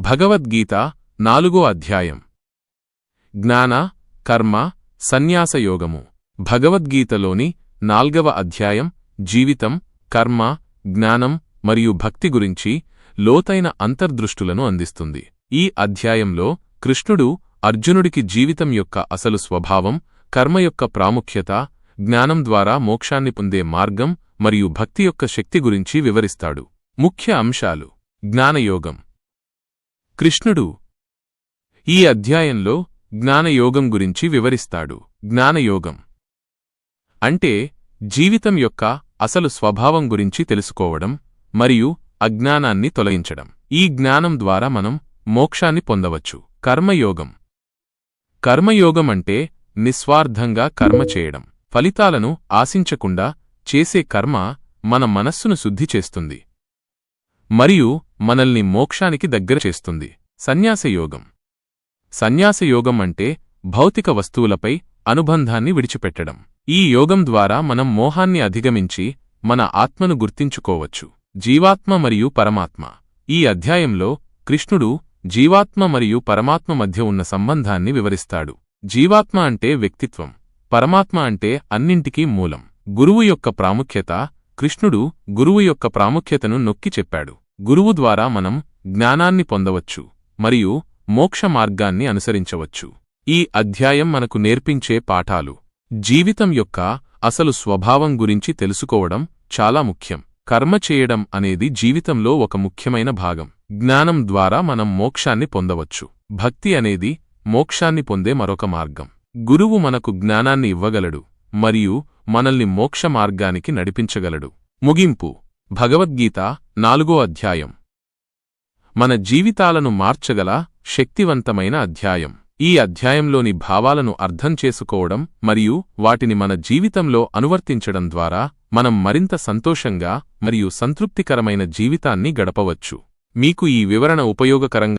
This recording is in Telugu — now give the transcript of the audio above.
భగవద్గీత నాలుగో అధ్యాయం. జ్ఞాన కర్మ సన్యాసయోగము భగవద్గీతలోని నాల్గవ అధ్యాయం జీవితం కర్మ జ్ఞానం మరియు భక్తి గురించి లోతైన అంతర్దృష్టులను అందిస్తుంది. ఈ అధ్యాయంలో కృష్ణుడు అర్జునుడికి జీవితం యొక్క అసలు స్వభావం కర్మ యొక్క ప్రాముఖ్యత జ్ఞానం ద్వారా మోక్షాన్ని పొందే మార్గం మరియు భక్తి యొక్క శక్తి గురించి వివరిస్తాడు. ముఖ్య అంశాలు. జ్ఞానయోగం. కృష్ణుడు ఈ అధ్యాయంలో జ్ఞానయోగం గురించి వివరిస్తాడు. జ్ఞానయోగం అంటే జీవితం యొక్క అసలు స్వభావం గురించి తెలుసుకోవడం మరియు అజ్ఞానాన్ని తొలగించడం. ఈ జ్ఞానం ద్వారా మనం మోక్షాన్ని పొందవచ్చు. కర్మయోగం కర్మయోగం అంటే నిస్వార్థంగా కర్మ చేయడం. ఫలితాలను ఆశించకుండా చేసే కర్మ మన మనస్సును శుద్ధి చేస్తుంది. మరియు మనల్ని మోక్షానికి దగ్గర చేస్తుంది. సన్యాసయోగం. సన్యాసయోగం అంటే భౌతిక వస్తువులపై అనుబంధాన్ని విడిచిపెట్టడం. ఈ యోగం ద్వారా మనం మోహాన్ని అధిగమించి మన ఆత్మను గుర్తించుకోవచ్చు. జీవాత్మ మరియు పరమాత్మ. ఈ అధ్యాయంలో కృష్ణుడు జీవాత్మ మరియు పరమాత్మ మధ్య ఉన్న సంబంధాన్ని వివరిస్తాడు. జీవాత్మ అంటే వ్యక్తిత్వం. పరమాత్మ అంటే అన్నింటికీ మూలం. గురువు యొక్క ప్రాముఖ్యత. కృష్ణుడు గురువు యొక్క ప్రాముఖ్యతను నొక్కి చెప్పాడు. గురువు ద్వారా మనం జ్ఞానాన్ని పొందవచ్చు మరియు మోక్ష మార్గాన్ని అనుసరించవచ్చు. ఈ అధ్యాయం మనకు నేర్పించే పాఠాలు. జీవితం యొక్క అసలు స్వభావం గురించి తెలుసుకోవడం చాలా ముఖ్యం. కర్మ చేయడం అనేది జీవితంలో ఒక ముఖ్యమైన భాగం. జ్ఞానం ద్వారా మనం మోక్షాన్ని పొందవచ్చు. భక్తి అనేది మోక్షాన్ని పొందే మరొక మార్గం. గురువు మనకు జ్ఞానాన్ని ఇవ్వగలడు మరియు మనల్ని మోక్ష మార్గానికి నడిపించగలడు. ముగింపు. భగవద్గీత నాలుగో అధ్యాయం. మన జీవితాలను మార్చగల శక్తివంతమైన అధ్యాయం. ఈ అధ్యాయంలోని భావాలను అర్థం చేసుకోవడం మరియు వాటిని మన జీవితంలో అనువర్తించడం ద్వారా మనం మరింత సంతోషంగా మరియు సంతృప్తికరమైన జీవితాన్ని గడపవచ్చు. మీకు ఈ వివరణ ఉపయోగకరంగా